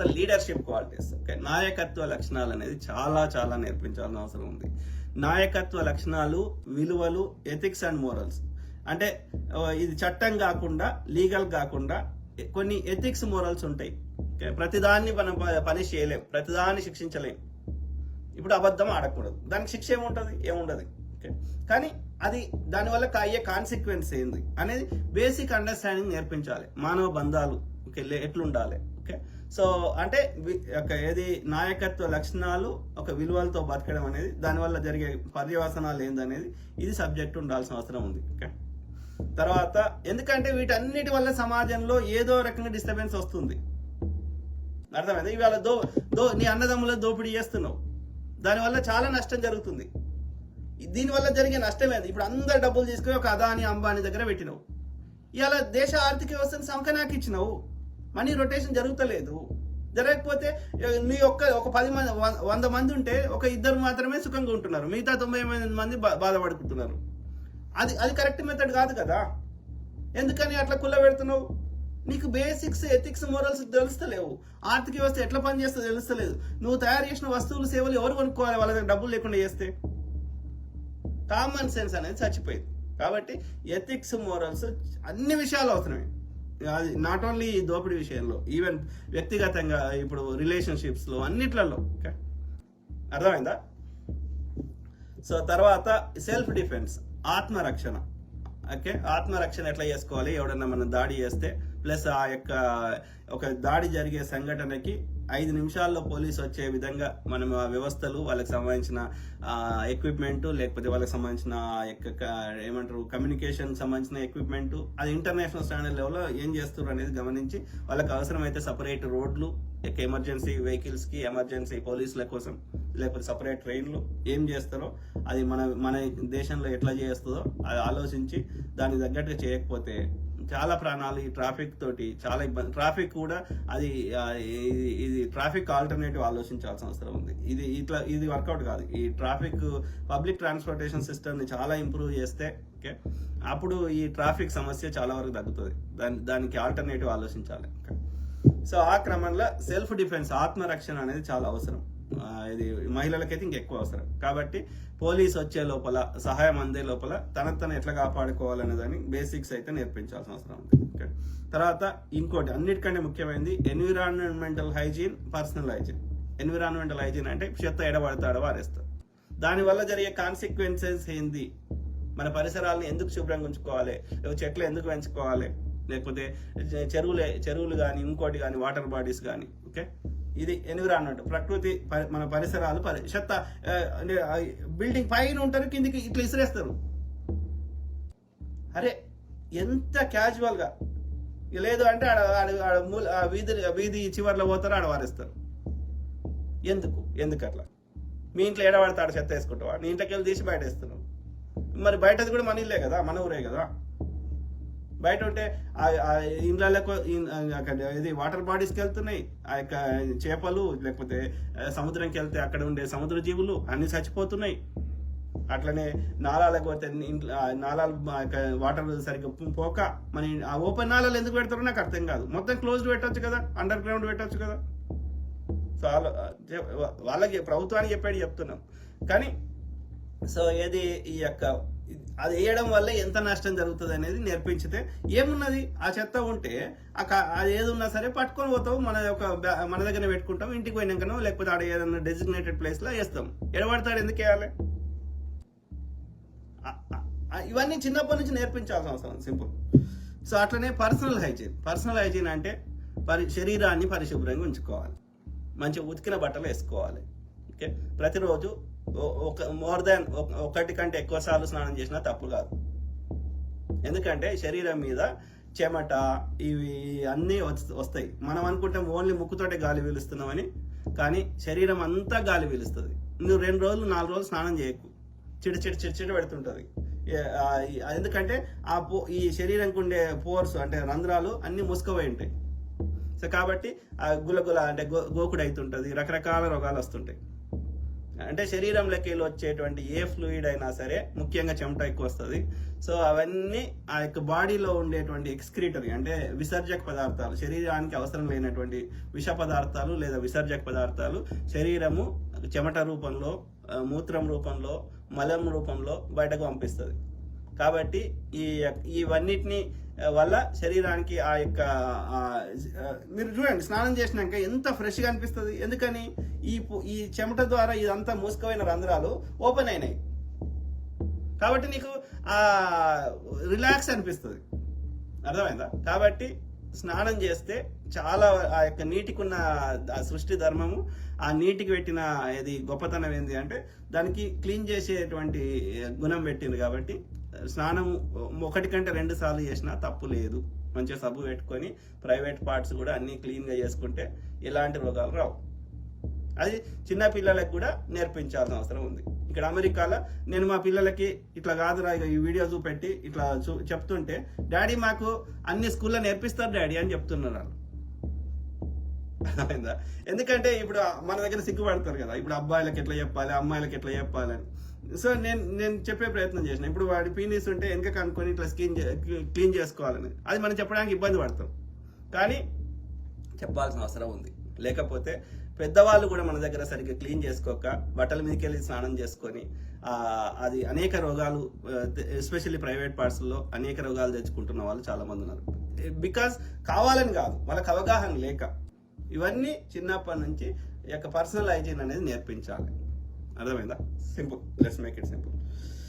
తర్వాత leadership qualities okay నాయకత్వ లక్షణాలు అనేది చాలా చాలా నేర్పించాల్సిన అవసరం ఉంది. నాయకత్వ లక్షణాలు విలువలు ఎథిక్స్ అండ్ మోరల్స్ అంటే ఇది చట్టం కాకుండా లీగల్ కాకుండా కొన్ని ఎథిక్స్ మోరల్స్ ఉంటాయి. ప్రతిదాన్ని మనం పని చేయలేం. ప్రతిదాన్ని శిక్షించలేం. ఇప్పుడు అబద్ధం ఆడకూడదు. దానికి శిక్ష ఏముంటుంది? ఏముండదు. ఓకే? కానీ అది దానివల్ల అయ్యే కాన్సిక్వెన్స్ ఏంది? అనేది బేసిక్ అండర్స్టాండింగ్ నేర్పించాలి. మానవ బంధాలు ఓకే? ఎట్లుండాలి? ఓకే? సో అంటే ఒక ఏది నాయకత్వ లక్షణాలు ఒక విలువలతో బతకడం అనేది దానివల్ల జరిగే పర్యవసనాలు ఏందనేది ఇది సబ్జెక్ట్ ఉండాల్సిన అవసరం ఉంది. ఓకే? తర్వాత ఎందుకంటే వీటన్నిటి వల్ల సమాజంలో ఏదో రకంగా డిస్టర్బెన్స్ వస్తుంది. అర్థమైంది? ఇవాళ దో దో నీ అన్నదమ్ముల దోపిడీ చేస్తున్నావు. దానివల్ల చాలా నష్టం జరుగుతుంది. దీనివల్ల జరిగే నష్టం ఏంది? ఇప్పుడు అందరు డబ్బులు తీసుకుని ఒక అదాని అంబానీ దగ్గర పెట్టినావు. ఇవాళ దేశ ఆర్థిక వ్యవస్థను సంకనాకి ఇచ్చినావు మనీ రొటేషన్ జరుగుతలేదు. జరగకపోతే నీ ఒక్క ఒక పది మంది వంద మంది ఉంటే ఒక ఇద్దరు మాత్రమే సుఖంగా ఉంటున్నారు. మిగతా తొంభై మంది మంది బా- బాధపడుకుంటున్నారు. అది అది కరెక్ట్ మెథడ్ కాదు కదా? ఎందుకని అట్లా కుల్ల పెడుతున్నావు? నీకు బేసిక్స్ ఎథిక్స్ మోరల్స్ తెలుస్తలేవు. ఆర్థిక వ్యవస్థ ఎట్లా పనిచేస్తుందో తెలుస్తలేదు. నువ్వు తయారు చేసిన వస్తువులు సేవలు ఎవరు కొనుక్కోవాలి? వాళ్ళ దగ్గర డబ్బులు లేకుండా చేస్తే? కామన్ సెన్స్ అనేది చచ్చిపోయింది. కాబట్టి ఎథిక్స్ మోరల్స్ అన్ని విషయాలు అవసరమే. అది నాట్ ఓన్లీ దోపిడీ విషయంలో ఈవెన్ వ్యక్తిగతంగా ఇప్పుడు రిలేషన్షిప్స్లో అన్నిట్లలో ఓకే అర్థమైందా? సో తర్వాత సెల్ఫ్ డిఫెన్స్ ఆత్మరక్షణ ఓకే ఆత్మరక్షణ ఎట్లా చేసుకోవాలి? ఎవడన్నా మనం దాడి చేస్తే ప్లస్ ఆ యొక్క ఒక దాడి జరిగే సంఘటనకి ఐదు నిమిషాల్లో పోలీస్ వచ్చే విధంగా మనం ఆ వ్యవస్థలు వాళ్ళకి సంబంధించిన ఎక్విప్మెంట్ లేకపోతే వాళ్ళకి సంబంధించిన యొక్క ఏమంటారు కమ్యూనికేషన్ సంబంధించిన ఎక్విప్మెంట్ అది ఇంటర్నేషనల్ స్టాండర్డ్ లెవెల్లో ఏం చేస్తున్నారు అనేది గమనించి వాళ్ళకి అవసరమైతే సపరేట్ రోడ్లు ఎమర్జెన్సీ వెహికల్స్కి ఎమర్జెన్సీ పోలీసుల కోసం లేకపోతే సపరేట్ ట్రైన్లు ఏం చేస్తారో అది మన మన దేశంలో ఎట్లా చేస్తుందో అది ఆలోచించి దానికి తగ్గట్టుగా చేయకపోతే చాలా ప్రాణాలు ఈ ట్రాఫిక్ తోటి చాలా ఇబ్బంది ట్రాఫిక్ కూడా అది ఇది- ఇది ట్రాఫిక్ ఆల్టర్నేటివ్ ఆలోచించాల్సిన అవసరం ఉంది. ఇది ఇట్లా ఇది వర్కౌట్ కాదు. ఈ ట్రాఫిక్ పబ్లిక్ ట్రాన్స్పోర్టేషన్ సిస్టమ్ని చాలా ఇంప్రూవ్ చేస్తే ఓకే? అప్పుడు ఈ ట్రాఫిక్ సమస్య చాలా వరకు తగ్గుతుంది. దాని దానికి ఆల్టర్నేటివ్ ఆలోచించాలి. సో ఆ క్రమంలో సెల్ఫ్ డిఫెన్స్ ఆత్మరక్షణ అనేది చాలా అవసరం. ఇది మహిళలకైతే ఇంకెక్కువ అవసరం. కాబట్టి పోలీస్ వచ్చే లోపల సహాయం అందే లోపల తన తను ఎట్లా కాపాడుకోవాలనే దాన్ని బేసిక్స్ అయితే నేర్పించాల్సిన అవసరం ఉంది. ఓకే. తర్వాత ఇంకోటి అన్నిటికంటే ముఖ్యమైనది environmental hygiene personal hygiene. Environmental hygiene అంటే చెత్త ఎడబడతాడో అడవారేస్తారు దానివల్ల జరిగే కాన్సిక్వెన్సెస్ ఏంది? మన పరిసరాలను ఎందుకు శుభ్రంగా ఉంచుకోవాలి? చెట్లు ఎందుకు పెంచుకోవాలి? లేకపోతే చెరువులే చెరువులు కానీ ఇంకోటి కానీ వాటర్ బాడీస్ కానీ ఓకే. ఇది ఎన్విరాన్మెంట్ ప్రకృతి మన పరిసరాలు పరి చెత్త అంటే బిల్డింగ్ పైన ఉంటారు కిందికి ఇట్లా ఇసిరేస్తారు. అరే ఎంత క్యాజువల్గా లేదు అంటే ఆడ ఆడ- ఆడ మూల వీధి వీధి చివరిలో పోతారు ఆడ వారేస్తారు. ఎందుకు? ఎందుకు అట్లా మీ ఇంట్లో ఏడబడితే ఆడ చెత్త వేసుకుంటావా? నీ ఇంట్లోకి వెళ్ళి తీసి బయట వేస్తున్నావు. మరి బయటది కూడా మన ఇల్లే కదా మన ఊరే కదా. బయట ఉంటే ఆ- ఇండ్లకు ఇది వాటర్ బాడీస్కి వెళ్తున్నాయి. ఆ యొక్క చేపలు లేకపోతే సముద్రంకి వెళ్తే అక్కడ ఉండే సముద్ర జీవులు అన్ని చచ్చిపోతున్నాయి. అట్లనే నాలాలకు పోతే ఇంట్లో ఆ నాలాలు ఆ యొక్క వాటర్ సరిగ్గా పోక. మన ఆ ఓపెన్ నాలాలు ఎందుకు పెడతారో నాకు అర్థం కాదు. మొత్తం క్లోజ్డ్ పెట్టచ్చు కదా? అండర్ గ్రౌండ్ పెట్టచ్చు కదా? సో వాళ్ళ- వాళ్ళకి ప్రభుత్వానికి చెప్పాడు చెప్తున్నాం. కానీ సో ఏది ఈ యొక్క అది వేయడం వల్ల ఎంత నష్టం జరుగుతుంది అనేది నేర్పించితే ఏమున్నది? ఆ చెత్త ఉంటే అది ఏది ఉన్నా సరే పట్టుకొని పోతావు మన ఒక మన దగ్గర పెట్టుకుంటాం ఇంటికి పోయినాకనో లేకపోతే ఆడ ఏదైనా డెసిగ్నేటెడ్ ప్లేస్లో వేస్తాం. ఎడబడతాడు ఎందుకు వేయాలి? ఇవన్నీ చిన్నప్పటి నుంచి నేర్పించాల్సిన అవసరం సింపుల్. సో అట్లనే పర్సనల్ హైజీన్ పర్సనల్ హైజీన్ అంటే పరి శరీరాన్ని పరిశుభ్రంగా ఉంచుకోవాలి. మంచిగా ఉతికిన బట్టలు వేసుకోవాలి. ఓకే? ప్రతిరోజు ఒక మోర్ దాన్ ఒకటి కంటే ఎక్కువ సార్లు స్నానం చేసినా తప్పు కాదు. ఎందుకంటే శరీరం మీద చెమట ఇవి అన్నీ వస్తాయి. మనం అనుకుంటాం ఓన్లీ ముక్కుతోటే గాలి పీలుస్తున్నామని కానీ శరీరం అంతా గాలి పీలుస్తుంది నువ్వు రెండు రోజులు నాలుగు రోజులు స్నానం చేయకు. చిడి చిడి చిడి చిడి పెడుతుంటుంది. ఎందుకంటే ఆ పో ఈ శరీరంకి ఉండే పోర్స్ అంటే రంధ్రాలు అన్ని ముసుకపోయి ఉంటాయి. సో కాబట్టి ఆ గులగుల అంటే గో గోకుడు అవుతుంటుంది రకరకాల రోగాలు వస్తుంటాయి. అంటే శరీరంలోకి వచ్చేటువంటి ఏ ఫ్లూయిడ్ అయినా సరే ముఖ్యంగా చెమట ఎక్కువ వస్తుంది. సో అవన్నీ ఆ యొక్క బాడీలో ఉండేటువంటి ఎక్స్క్రీటరీ అంటే విసర్జక పదార్థాలు శరీరానికి అవసరం లేనటువంటి విష పదార్థాలు లేదా విసర్జక పదార్థాలు శరీరము చెమట రూపంలో మూత్రం రూపంలో మలం రూపంలో బయటకు పంపిస్తుంది. కాబట్టి ఈ ఇవన్నిటిని వల్ల శరీరానికి ఆ యొక్క మీరు చూడండి స్నానం చేసినాక ఎంత ఫ్రెష్గా అనిపిస్తుంది. ఎందుకని? ఈ ఈ చెమట ద్వారా ఇదంతా మూసుకపోయిన రంధ్రాలు ఓపెన్ అయినాయి. కాబట్టి నీకు ఆ రిలాక్స్ అనిపిస్తుంది. అర్థమైందా? కాబట్టి స్నానం చేస్తే చాలా ఆ యొక్క నీటికి ఉన్న సృష్టి ధర్మము ఆ నీటికి పెట్టిన ఇది గొప్పతనం ఏంటి అంటే దానికి క్లీన్ చేసేటువంటి గుణం పెట్టింది కాబట్టి స్నానం ఒకటి కంటే రెండు సార్లు చేసినా తప్పు లేదు. మంచిగా సబ్బు పెట్టుకొని ప్రైవేట్ పార్ట్స్ కూడా అన్ని క్లీన్గా చేసుకుంటే ఎలాంటి రోగాలు రావు. అది చిన్న పిల్లలకు కూడా నేర్పించాల్సిన అవసరం ఉంది. ఇక్కడ అమెరికాలో నేను మా పిల్లలకి ఇట్లా కాదురా ఇక ఈ వీడియో చూపెట్టి ఇట్లా చూ చెప్తుంటే డాడీ మాకు అన్ని స్కూల్లో నేర్పిస్తారు డాడీ అని చెప్తున్నారు ఎందుకంటే ఇప్పుడు మన దగ్గర సిగ్గుపడతారు కదా. ఇప్పుడు అబ్బాయిలకి ఎట్లా చెప్పాలి అమ్మాయిలకి ఎట్లా చెప్పాలని. సో నేను నేను చెప్పే ప్రయత్నం చేసిన. ఇప్పుడు వాడి పీనిస్ ఉంటే వెనక కనుక్కొని ఇట్లా స్కిన్ క్లీన్ చేసుకోవాలని. అది మనం చెప్పడానికి ఇబ్బంది పడతాం. కానీ చెప్పాల్సిన అవసరం ఉంది. లేకపోతే పెద్దవాళ్ళు కూడా మన దగ్గర సరిగ్గా క్లీన్ చేసుకోక బట్టల మీదకి వెళ్ళి స్నానం చేసుకొని అది అనేక రోగాలు ఎస్పెషల్లీ ప్రైవేట్ పార్ట్స్లో అనేక రోగాలు తెచ్చుకుంటున్న వాళ్ళు చాలామంది ఉన్నారు. బికాస్ కావాలని కాదు. వాళ్ళకి అవగాహన లేక. ఇవన్నీ చిన్నప్పటి నుంచి ఈ యొక్క పర్సనల్ హైజీన్ అనేది నేర్పించాలి. అర్థమైందా? Simple let's make it simple